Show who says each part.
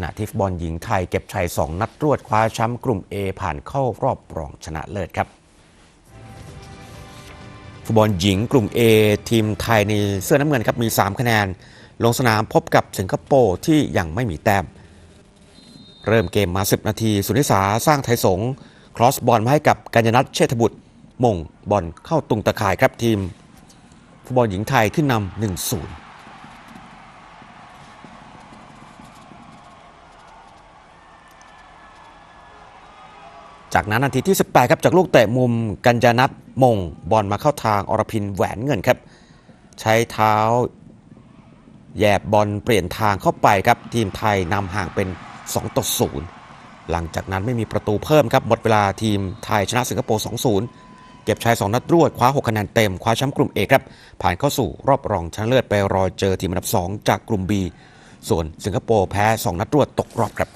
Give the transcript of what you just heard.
Speaker 1: ขณะที่ฟุตบอลหญิงไทยเก็บชัย 2 นัดรวดคว้าแชมป์กลุ่ม A ผ่านเข้ารอบรองชนะเลิศครับฟุตบอลหญิงกลุ่ม A ทีมไทยในเสื้อน้ำเงินครับมี 3 คะแนน ลงสนามพบกับสิงคโปร์ที่ยังไม่มีแต้ม เริ่มเกมมา 10 นาที สุนิสาสร้างไทยสง์ครอสบอลมาให้กับกัญญนัทเชษฐบุตรมงบอลเข้าตุงตะข่ายครับทีมฟุตบอลหญิงไทยขึ้นนำ1-0 จากนั้นนาทีที่ 18 ครับจากลูกเตะมุมกัญญานัทมงบอลมาเข้าทางอรพินแหวนเงินครับ ใช้เท้าแยบบอลเปลี่ยนทางเข้าไปครับ ทีมไทยนำห่างเป็น 2 ต่อ 0 หลังจากนั้นไม่มีประตูเพิ่มครับ หมดเวลาทีมไทยชนะสิงคโปร์ 2-0 เก็บชัย2 นัดรวด คว้า 6 คะแนนเต็ม คว้าแชมป์กลุ่มเอกครับ ผ่านเข้าสู่รอบรองชนะเลิศไปรอเจอทีมอันดับ 2 จากกลุ่ม B ส่วนสิงคโปร์แพ้ 2 นัดรวดตกรอบครับ